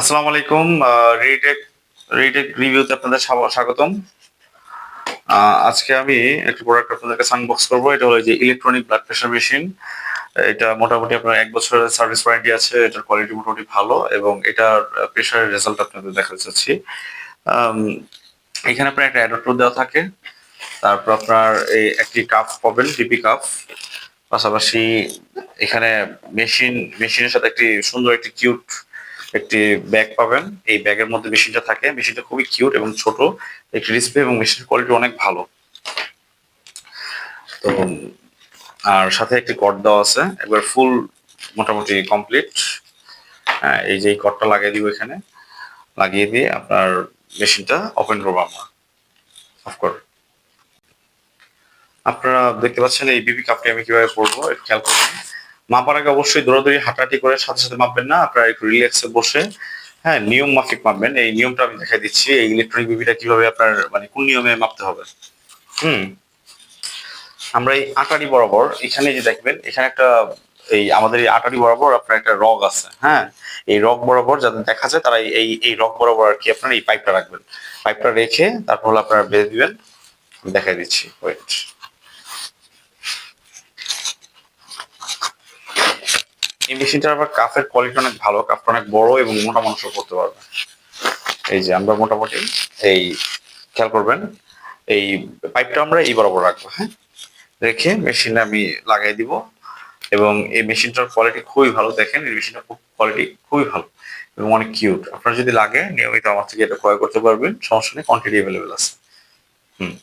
আসসালামু আলাইকুম retake retake রিভিউতে আপনাদের স্বা- স্বাগতম। আজকে আমি একটা প্রোডাক্ট আপনাদের কাছে আনবক্স করব। এটা হলো যে ইলেকট্রনিক ব্লাড প্রেশার মেশিন এটা মোটামুটি আপনার এক বছরের সার্ভিস ওয়ারেন্টি আছে, এটার কোয়ালিটি মোটামুটি ভালো এবং এটার প্রেশারের রেজাল্ট আপনাদের দেখাতে চাচ্ছি। এখানে আপনার একটা অ্যাডাপ্টার দেওয়া থাকে। তারপর আপনার এই একটি কাপ পাবেন টিপি কাপ পাশাপাশি এখানে মেশিন মেশিনের সাথে একটি সুন্দর একটি কিউট একটি ব্যাগ পাবেন। এই ব্যাগের মধ্যে মেশিনটা থাকে। মেশিনটা খুবই কিউট এবং ছোট। একটি ডিসপ্লে এবং মেশিনের কোয়ালিটি অনেক ভালো। তো, আর সাথে একটি কর্ড দেওয়া আছে। একবার ফুল মোটামুটি কমপ্লিট হ্যাঁ এই যে কর্ডটা লাগিয়ে দিব এখানে। লাগিয়ে দিয়ে আপনার মেশিনটা ওপেন করব আমরা। অফকোর্স আপনারা দেখতে পাচ্ছেন এই বিবি কাপটি আমি কীভাবে পরবো খেয়াল করবেন। মাপার আগে অবশ্যই দৌড়াদৌড়ি, হাঁটাহাঁটি করে সাথে সাথে মাপবেন না, আপনারা একটু রিল্যাক্সে বসে হ্যাঁ নিয়ম মাফিক মাপবেন। এই নিয়মটা আমি দেখাই দিচ্ছি, এই ইলেকট্রনিক বিবিটা কীভাবে আপনার মানে কোন নিয়মে মাপতে হবে। হুম। আমরা এই আটারি বরাবর, এখানে যে দেখবেন, এখানে একটা, এই আমাদের এই আটারি বরাবর আপনার একটা রগ আছে হ্যাঁ? এই রগ বরাবর যাদের দেখা যায়, তারা এই এই রগ বরাবর আর কি আপনার এই পাইপটা রাখবেন। পাইপটা রেখে তারপর হলো আপনারা বেঁধে দিবেন। দেখাই দিচ্ছি ওয়েট এই মেশিনটার আবার কাফের কোয়ালিটি অনেক ভালো কাফটা অনেক বড় এবং মোটা মানুষও করতে পারবে। এই যে আমরা মোটামুটি এই, খেয়াল করবেন, এই পাইপটা আমরা এই বরাবর রাখব হ্যাঁ? রেখে মেশিনে আমি লাগাই দিব এবং এই মেশিনটার কোয়ালিটি খুবই ভালো, দেখেন এই মেশিনটা খুব কোয়ালিটি খুবই ভালো এবং অনেক কিউট আপনার যদি লাগে, নিয়মিত আমার থেকে এটা ক্রয় করতে পারবেন, সমস্যা নেই কোয়ান্টিটি অ্যাভেলেবেল আছে। হুম।